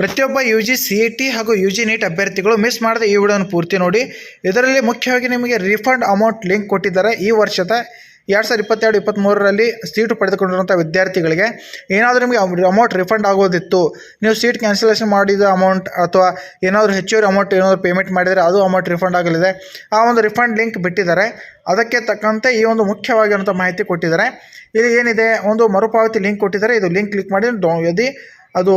ಪ್ರತಿಯೊಬ್ಬ U G C E T ಹಾಗೂ U G NEET ಅಭ್ಯರ್ಥಿಗಳು ಮಿಸ್ ಮಾಡದೆ ಈ ವಿಡಿಯೋನ ಪೂರ್ತಿ ನೋಡಿ. ಇದರಲ್ಲಿ ಮುಖ್ಯವಾಗಿ ನಿಮಗೆ ರಿಫಂಡ್ ಅಮೌಂಟ್ ಲಿಂಕ್ ಕೊಟ್ಟಿದ್ದಾರೆ. ಈ ವರ್ಷದ ಎರಡು ಸಾವಿರದ ಇಪ್ಪತ್ತೆರಡು ಇಪ್ಪತ್ತ್ಮೂರರಲ್ಲಿ ಸೀಟು ಪಡೆದುಕೊಂಡಿರುವಂಥ ವಿದ್ಯಾರ್ಥಿಗಳಿಗೆ ಏನಾದರೂ ನಿಮಗೆ ಅಮೌಂಟ್ ರಿಫಂಡ್ ಆಗೋದಿತ್ತು. ನೀವು ಸೀಟ್ ಕ್ಯಾನ್ಸಲೇಷನ್ ಮಾಡಿದ ಅಮೌಂಟ್ ಅಥವಾ ಏನಾದರೂ ಹೆಚ್ಚುವರಿ ಅಮೌಂಟ್ ಏನಾದರೂ ಪೇಮೆಂಟ್ ಮಾಡಿದರೆ ಅದು ಅಮೌಂಟ್ ರಿಫಂಡ್ ಆಗಲಿದೆ. ಆ ಒಂದು ರಿಫಂಡ್ ಲಿಂಕ್ ಬಿಟ್ಟಿದ್ದಾರೆ. ಅದಕ್ಕೆ ತಕ್ಕಂತೆ ಈ ಒಂದು ಮುಖ್ಯವಾಗಿರುವಂಥ ಮಾಹಿತಿ ಕೊಟ್ಟಿದ್ದಾರೆ. ಇಲ್ಲಿ ಏನಿದೆ? ಒಂದು ಮರುಪಾವತಿ ಲಿಂಕ್ ಕೊಟ್ಟಿದ್ದಾರೆ. ಇದು ಲಿಂಕ್ ಕ್ಲಿಕ್ ಮಾಡಿ ಯದಿ ಅದು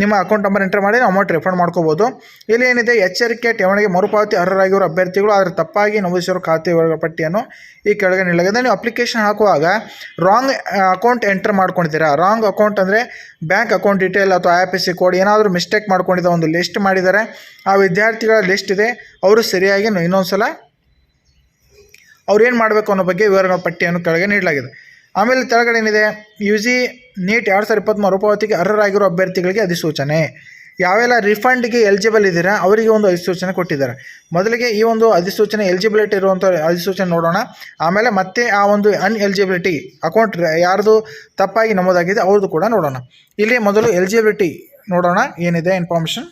ನಿಮ್ಮ ಅಕೌಂಟ್ ನಂಬರ್ ಎಂಟರ್ ಮಾಡಿ ಅಮೌಂಟ್ ರಿಫಂಡ್ ಮಾಡ್ಕೋಬೋದು. ಇಲ್ಲಿ ಏನಿದೆ? ಎಚ್ಚರಿಕೆ, ಠೇವಣಿಗೆ ಮರುಪಾವತಿ ಅರ್ಹರಾಗಿರೋ ಅಭ್ಯರ್ಥಿಗಳು ಆದರೆ ತಪ್ಪಾಗಿ ನಮೂದಿಸಿರೋ ಖಾತೆ ವಿವರಗಳ ಪಟ್ಟಿಯನ್ನು ಈ ಕೆಳಗೆ ನೀಡಲಾಗಿದೆ. ನೀವು ಅಪ್ಲಿಕೇಶನ್ ಹಾಕುವಾಗ ರಾಂಗ್ ಅಕೌಂಟ್ ಎಂಟರ್ ಮಾಡ್ಕೊಂಡಿದ್ದೀರಾ? ರಾಂಗ್ ಅಕೌಂಟ್ ಅಂದರೆ ಬ್ಯಾಂಕ್ ಅಕೌಂಟ್ ಡೀಟೇಲ್ ಅಥವಾ ಐ ಪಿ ಸಿ ಕೋಡ್ ಏನಾದರೂ ಮಿಸ್ಟೇಕ್ ಮಾಡ್ಕೊಂಡಿದ್ದ ಒಂದು ಲಿಸ್ಟ್ ಮಾಡಿದ್ದಾರೆ. ಆ ವಿದ್ಯಾರ್ಥಿಗಳ ಲಿಸ್ಟ್ ಇದೆ. ಅವರು ಸರಿಯಾಗಿ ಇನ್ನೊಂದು ಸಲ ಅವ್ರು ಏನು ಮಾಡಬೇಕು ಅನ್ನೋ ಬಗ್ಗೆ ವಿವರಗಳ ಪಟ್ಟಿಯನ್ನು ಕೆಳಗೆ ನೀಡಲಾಗಿದೆ. ಆಮೇಲೆ ತೆಳಗಡೆ ಏನಿದೆ? ಯು ಜಿ ನೀಟ್ ಎರಡು ಸಾವಿರದ ಇಪ್ಪತ್ತ್ ಮರುಪಾವತಿಗೆ ಅರ್ಹರಾಗಿರೋ ಅಭ್ಯರ್ಥಿಗಳಿಗೆ ಅಧಿಸೂಚನೆ. ಯಾವೆಲ್ಲ ರಿಫಂಡ್ಗೆ ಎಲಿಜಿಬಲ್ ಇದ್ದೀರಾ, ಅವರಿಗೆ ಒಂದು ಅಧಿಸೂಚನೆ ಕೊಟ್ಟಿದ್ದಾರೆ. ಮೊದಲಿಗೆ ಈ ಒಂದು ಅಧಿಸೂಚನೆ ಎಲಿಜಿಬಿಲಿಟಿ ಇರುವಂಥ ಅಧಿಸೂಚನೆ ನೋಡೋಣ. ಆಮೇಲೆ ಮತ್ತೆ ಆ ಒಂದು ಅನ್ ಎಲಿಜಿಬಿಲಿಟಿ ಅಕೌಂಟ್ ಯಾರ್ದು ತಪ್ಪಾಗಿ ನಮೋದಾಗಿದೆ ಅವ್ರದ್ದು ಕೂಡ ನೋಡೋಣ. ಇಲ್ಲಿ ಮೊದಲು ಎಲಿಜಿಬಿಲಿಟಿ ನೋಡೋಣ, ಏನಿದೆ ಇನ್ಫಾರ್ಮೇಷನ್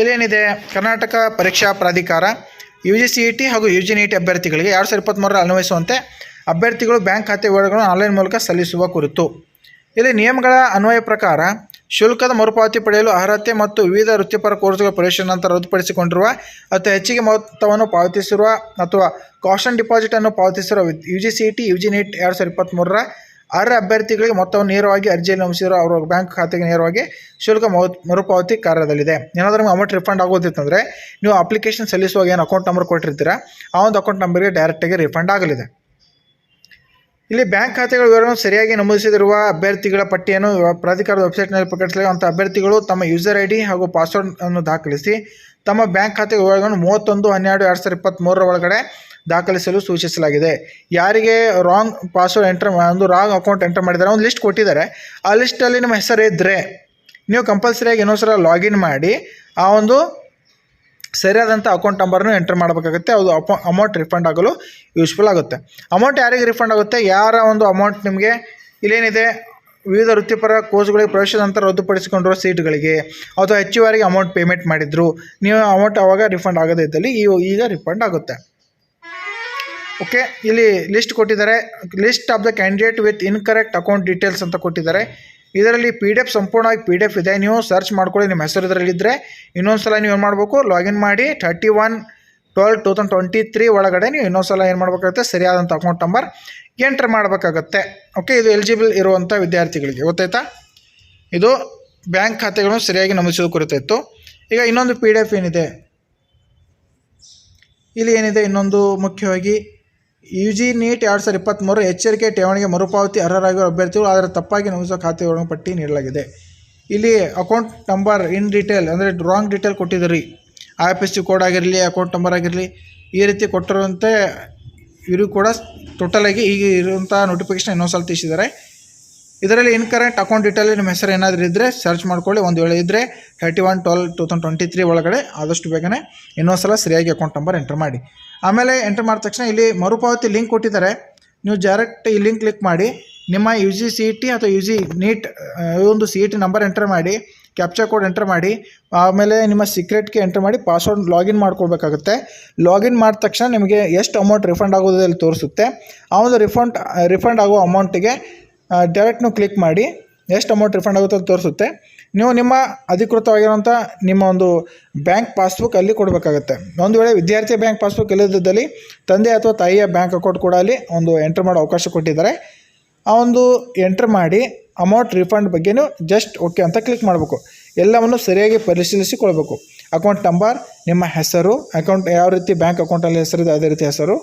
ಇಲ್ಲೇನಿದೆ ಕರ್ನಾಟಕ ಪರೀಕ್ಷಾ ಪ್ರಾಧಿಕಾರ. U G C E T ಹಾಗೂ ಯು ಜಿ ಟಿ ಅಭ್ಯರ್ಥಿಗಳಿಗೆ ಎರಡು ಸಾವಿರದ ಇಪ್ಪತ್ತ್ಮೂರರ ಅನ್ವಯಿಸುವಂತೆ ಅಭ್ಯರ್ಥಿಗಳು ಬ್ಯಾಂಕ್ ಖಾತೆ ವಿವರಗಳನ್ನು ಆನ್ಲೈನ್ ಮೂಲಕ ಸಲ್ಲಿಸುವ ಕುರಿತು. ಇಲ್ಲಿ ನಿಯಮಗಳ ಅನ್ವಯ ಪ್ರಕಾರ ಶುಲ್ಕದ ಮರುಪಾವತಿ ಪಡೆಯಲು ಅರ್ಹತೆ ಮತ್ತು ವಿವಿಧ ವೃತ್ತಿಪರ ಕೋರ್ಸ್ಗಳ ಪ್ರವೇಶ ನಂತರ ರದ್ದುಪಡಿಸಿಕೊಂಡಿರುವ ಅಥವಾ ಹೆಚ್ಚಿಗೆ ಮೊತ್ತವನ್ನು ಪಾವತಿಸಿರುವ ಅಥವಾ ಕಾಶನ್ ಡಿಪಾಸಿಟನ್ನು ಪಾವತಿಸಿರುವ U G C E T U G NEET ಎರಡು ಸಾವಿರದ ಇಪ್ಪತ್ತ್ಮೂರರ ಅರ್ಹ ಅಭ್ಯರ್ಥಿಗಳಿಗೆ ಮೊತ್ತವನ್ನು ನೇರವಾಗಿ ಅರ್ಜಿಯಲ್ಲಿ ನಮಿಸಿರೋ ಅವರ ಬ್ಯಾಂಕ್ ಖಾತೆಗೆ ನೇರವಾಗಿ ಶುಲ್ಕ ಮರುಪಾವತಿ ಕಾರ್ಯದಲ್ಲಿದೆ. ಏನಾದರೂ ನಿಮ್ಗೆ ಅಮೌಂಟ್ ರಿಫಂಡ್ ಆಗೋದಿತ್ತಂದರೆ ನೀವು ಅಪ್ಲಿಕೇಶನ್ ಸಲ್ಲಿಸುವಾಗ ಏನು ಅಕೌಂಟ್ ನಂಬರ್ ಕೊಟ್ಟಿರ್ತೀರ ಆ ಒಂದು ಅಕೌಂಟ್ ನಂಬರ್ಗೆ ಡೈರೆಕ್ಟಾಗಿ ರಿಫಂಡ್ ಆಗಲಿದೆ. ಇಲ್ಲಿ ಬ್ಯಾಂಕ್ ಖಾತೆಗಳ ವಿವರವನ್ನು ಸರಿಯಾಗಿ ನಮೂದಿಸಿರುವ ಅಭ್ಯರ್ಥಿಗಳ ಪಟ್ಟಿಯನ್ನು ಪ್ರಾಧಿಕಾರದ ವೆಬ್ಸೈಟ್ನಲ್ಲಿ ಪ್ರಕಟಿಸಲಿರುವಂಥ ಅಭ್ಯರ್ಥಿಗಳು ತಮ್ಮ ಯೂಸರ್ ಐ ಡಿ ಹಾಗೂ ಪಾಸ್ವರ್ಡ್ ಅನ್ನು ದಾಖಲಿಸಿ ತಮ್ಮ ಬ್ಯಾಂಕ್ ಖಾತೆ ವಿವರಗಳನ್ನು ಮೂವತ್ತೊಂದು, ಹನ್ನೆರಡು, ಎರಡು ಸಾವಿರದ ಇಪ್ಪತ್ತ್ಮೂರರ ಒಳಗಡೆ ದಾಖಲಿಸಲು ಸೂಚಿಸಲಾಗಿದೆ. ಯಾರಿಗೆ ರಾಂಗ್ ಪಾಸ್ವರ್ಡ್ ಎಂಟರ್ ಒಂದು ರಾಂಗ್ ಅಕೌಂಟ್ ಎಂಟರ್ ಮಾಡಿದ್ದಾರೆ ಒಂದು ಲಿಸ್ಟ್ ಕೊಟ್ಟಿದ್ದಾರೆ. ಆ ಲಿಸ್ಟಲ್ಲಿ ನಿಮ್ಮ ಹೆಸರು ಇದ್ದರೆ ನೀವು ಕಂಪಲ್ಸರಿಯಾಗಿ ಇನ್ನೊಂದು ಸಲ ಲಾಗಿನ್ ಮಾಡಿ, ಆ ಒಂದು ಸರಿಯಾದಂಥ ಅಕೌಂಟ್ ನಂಬರ್ನು ಎಂಟರ್ ಮಾಡಬೇಕಾಗುತ್ತೆ. ಅದು ಅಮೌಂಟ್ ರಿಫಂಡ್ ಆಗಲು ಯೂಸ್ಫುಲ್ ಆಗುತ್ತೆ. ಅಮೌಂಟ್ ಯಾರಿಗೆ ರಿಫಂಡ್ ಆಗುತ್ತೆ? ಯಾರ ಒಂದು ಅಮೌಂಟ್ ನಿಮಗೆ ಇಲ್ಲೇನಿದೆ? ವಿವಿಧ ವೃತ್ತಿಪರ ಕೋರ್ಸ್ಗಳಿಗೆ ಪ್ರವೇಶದ ನಂತರ ರದ್ದುಪಡಿಸಿಕೊಂಡಿರೋ ಸೀಟ್ಗಳಿಗೆ ಅಥವಾ ಹೆಚ್ಚುವರಿಗೆ ಅಮೌಂಟ್ ಪೇಮೆಂಟ್ ಮಾಡಿದ್ರು, ನೀವು ಅಮೌಂಟ್ ಆವಾಗ ರಿಫಂಡ್ ಆಗದೇ ಇದ್ದಲ್ಲಿ ಈಗ ರಿಫಂಡ್ ಆಗುತ್ತೆ. ಓಕೆ ಇಲ್ಲಿ ಲಿಸ್ಟ್ ಕೊಟ್ಟಿದ್ದಾರೆ. List of the candidate with incorrect account details ಅಂತ ಕೊಟ್ಟಿದ್ದಾರೆ. ಇದರಲ್ಲಿ ಪಿ ಡಿ ಎಫ್ ಸಂಪೂರ್ಣವಾಗಿ ಪಿ ಡಿ ಎಫ್ ಇದೆ. ನೀವು ಸರ್ಚ್ ಮಾಡ್ಕೊಳ್ಳಿ, ನಿಮ್ಮ ಹೆಸರು ಇದರಲ್ಲಿದ್ದರೆ ಇನ್ನೊಂದು ಸಲ ನೀವು ಏನು ಮಾಡಬೇಕು? ಲಾಗಿನ್ ಮಾಡಿ thirty one twelve two thousand twenty three ಒಳಗಡೆ ನೀವು ಇನ್ನೊಂದು ಸಲ ಏನು ಮಾಡಬೇಕಾಗುತ್ತೆ? ಸರಿಯಾದಂಥ ಅಕೌಂಟ್ ನಂಬರ್ ಎಂಟ್ರ್ ಮಾಡಬೇಕಾಗತ್ತೆ. ಓಕೆ ಇದು ಎಲಿಜಿಬಲ್ ಇರುವಂಥ ವಿದ್ಯಾರ್ಥಿಗಳಿಗೆ. ಗೊತ್ತಾಯ್ತಾ? ಇದು ಬ್ಯಾಂಕ್ ಖಾತೆಗಳನ್ನು ಸರಿಯಾಗಿ ನಮೂದಿಸೋದು ಕುರಿತಾಯಿತ್ತು ಈಗ ಇನ್ನೊಂದು ಪಿ ಡಿ ಎಫ್ ಏನಿದೆ? ಇಲ್ಲಿ ಏನಿದೆ? ಇನ್ನೊಂದು ಮುಖ್ಯವಾಗಿ ಯು ಜಿ ನೀಟ್ ಎರಡು ಸಾವಿರದ ಇಪ್ಪತ್ತ್ಮೂರು ಎಚ್ಚರಿಕೆ ಠೇವಣಿಗೆ ಮರುಪಾವತಿ ಅರ್ಹರಾಗಿರುವ ಅಭ್ಯರ್ಥಿಗಳು ಆದರೆ ತಪ್ಪಾಗಿ ನಮೂದಿಸುವ ಖಾತೆಗಳನ್ನು ಪಟ್ಟಿ ನೀಡಲಾಗಿದೆ. ಇಲ್ಲಿ ಅಕೌಂಟ್ ನಂಬರ್ ಇನ್ ಡೀಟೇಲ್ ಅಂದರೆ ರಾಂಗ್ ಡೀಟೇಲ್ ಕೊಟ್ಟಿದ್ದೀರಿ. I F S C code ಆಗಿರಲಿ, ಅಕೌಂಟ್ ನಂಬರ್ ಆಗಿರಲಿ, ಈ ರೀತಿ ಕೊಟ್ಟಿರುವಂತೆ ಇವರು ಕೂಡ ಟೋಟಲಾಗಿ ಈಗ ಇರುವಂಥ ನೋಟಿಫಿಕೇಶನ್ ಇನ್ನೊಂದು ಸಲ ತಿಳಿಸಿದ್ದಾರೆ. ಇದರಲ್ಲಿ ಇನ್ಕರೆಕ್ಟ್ ಅಕೌಂಟ್ ಡೀಟೇಲ್ ನಿಮ್ಮ ಹೆಸರು ಏನಾದರೂ ಇದ್ದರೆ ಸರ್ಚ್ ಮಾಡ್ಕೊಳ್ಳಿ. ಒಂದು ವೇಳೆ ಇದ್ದರೆ thirty one twelve two thousand twenty three ಒಳಗಡೆ ಆದಷ್ಟು ಬೇಗನೆ ಇನ್ನೊಂದು ಸಲ ಸರಿಯಾಗಿ ಅಕೌಂಟ್ ನಂಬರ್ ಎಂಟರ್ ಮಾಡಿ. ಆಮೇಲೆ ಎಂಟರ್ ಮಾಡಿದ ತಕ್ಷಣ ಇಲ್ಲಿ ಮರುಪಾವತಿ ಲಿಂಕ್ ಕೊಟ್ಟಿದ್ದಾರೆ. ನೀವು ಡೈರೆಕ್ಟ್ ಈ ಲಿಂಕ್ ಕ್ಲಿಕ್ ಮಾಡಿ, ನಿಮ್ಮ ಯು ಜಿ ಸಿ ಟಿ ಅಥವಾ ಯು ಜಿ ನೀಟ್ ಒಂದು C E T number enter ಮಾಡಿ ಕ್ಯಾಪ್ಚರ್ ಕೋಡ್ ಎಂಟರ್ ಮಾಡಿ, ಆಮೇಲೆ ನಿಮ್ಮ ಸೀಕ್ರೆಟ್ಗೆ ಎಂಟರ್ ಮಾಡಿ ಪಾಸ್ವರ್ಡ್ ಲಾಗಿನ್ ಮಾಡ್ಕೊಳ್ಬೇಕಾಗುತ್ತೆ. ಲಾಗಿನ್ ಮಾಡಿದ ತಕ್ಷಣ ನಿಮಗೆ ಎಷ್ಟು ಅಮೌಂಟ್ ರಿಫಂಡ್ ಆಗೋದಲ್ಲಿ ತೋರಿಸುತ್ತೆ. ಆ ಒಂದು ರಿಫಂಡ್ ರಿಫಂಡ್ ಆಗೋ ಅಮೌಂಟಿಗೆ ಡೈರೆಕ್ಟ್ ನೀವು ಕ್ಲಿಕ್ ಮಾಡಿ ಎಷ್ಟು ಅಮೌಂಟ್ ರಿಫಂಡ್ ಆಗುತ್ತೆ ಅಂತ ತೋರಿಸುತ್ತೆ. ನೀವು ನಿಮ್ಮ ಅಧಿಕೃತವಾಗಿರುವಂಥ ನಿಮ್ಮ ಒಂದು ಬ್ಯಾಂಕ್ ಪಾಸ್ಬುಕ್ ಅಲ್ಲಿ ಕೊಡಬೇಕಾಗುತ್ತೆ. ಒಂದು ವೇಳೆ ವಿದ್ಯಾರ್ಥಿ ಬ್ಯಾಂಕ್ ಪಾಸ್ಬುಕ್ ಇಲ್ಲದಿದ್ದಲ್ಲಿ ತಂದೆ ಅಥವಾ ತಾಯಿಯ ಬ್ಯಾಂಕ್ ಅಕೌಂಟ್ ಕೂಡ ಅಲ್ಲಿ ಒಂದು ಎಂಟ್ರ್ ಮಾಡೋ ಅವಕಾಶ ಕೊಟ್ಟಿದ್ದಾರೆ. ಆ ಒಂದು ಎಂಟ್ರ್ ಮಾಡಿ ಅಮೌಂಟ್ ರಿಫಂಡ್ ಬಗ್ಗೆನೂ ಜಸ್ಟ್ ಓಕೆ ಅಂತ ಕ್ಲಿಕ್ ಮಾಡಬೇಕು. ಎಲ್ಲವನ್ನು ಸರಿಯಾಗಿ ಪರಿಶೀಲಿಸಿಕೊಳ್ಬೇಕು. ಅಕೌಂಟ್ ನಂಬರ್ ನಿಮ್ಮ ಹೆಸರು ಅಕೌಂಟ್ ಯಾವ ರೀತಿ ಬ್ಯಾಂಕ್ ಅಕೌಂಟಲ್ಲಿ ಹೆಸರಿದೆ, ಅದೇ ರೀತಿ ಹೆಸರು,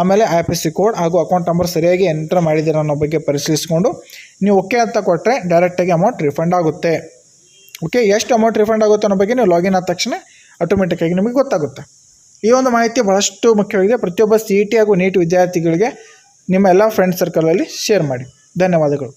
ಆಮೇಲೆ ಐ ಪಿ ಸಿ ಕೋಡ್ ಹಾಗೂ ಅಕೌಂಟ್ ನಂಬರ್ ಸರಿಯಾಗಿ ಎಂಟ್ರ್ ಮಾಡಿದ್ದೀರ ಅನ್ನೋ ಬಗ್ಗೆ ಪರಿಶೀಲಿಸಿಕೊಂಡು ನೀವು ಓಕೆ ಅಂತ ಕೊಟ್ಟರೆ ಡೈರೆಕ್ಟಾಗಿ ಅಮೌಂಟ್ ರಿಫಂಡ್ ಆಗುತ್ತೆ. ಓಕೆ ಎಷ್ಟು ಅಮೌಂಟ್ ರಿಫಂಡ್ ಆಗುತ್ತೆ ಅನ್ನೋ ಬಗ್ಗೆ ನೀವು ಲಾಗಿನ್ ಆದ ತಕ್ಷಣ ಆಟೋಮೆಟಿಕ್ಕಾಗಿ ನಿಮಗೆ ಗೊತ್ತಾಗುತ್ತೆ. ಈ ಒಂದು ಮಾಹಿತಿ ಬಹಳಷ್ಟು ಮುಖ್ಯವಾಗಿದೆ. ಪ್ರತಿಯೊಬ್ಬ ಸಿ ಟಿ ಹಾಗೂ ನೀಟ್ ವಿದ್ಯಾರ್ಥಿಗಳಿಗೆ ನಿಮ್ಮ ಎಲ್ಲ ಫ್ರೆಂಡ್ ಸರ್ಕಲಲ್ಲಿ ಶೇರ್ ಮಾಡಿ. ಧನ್ಯವಾದಗಳು.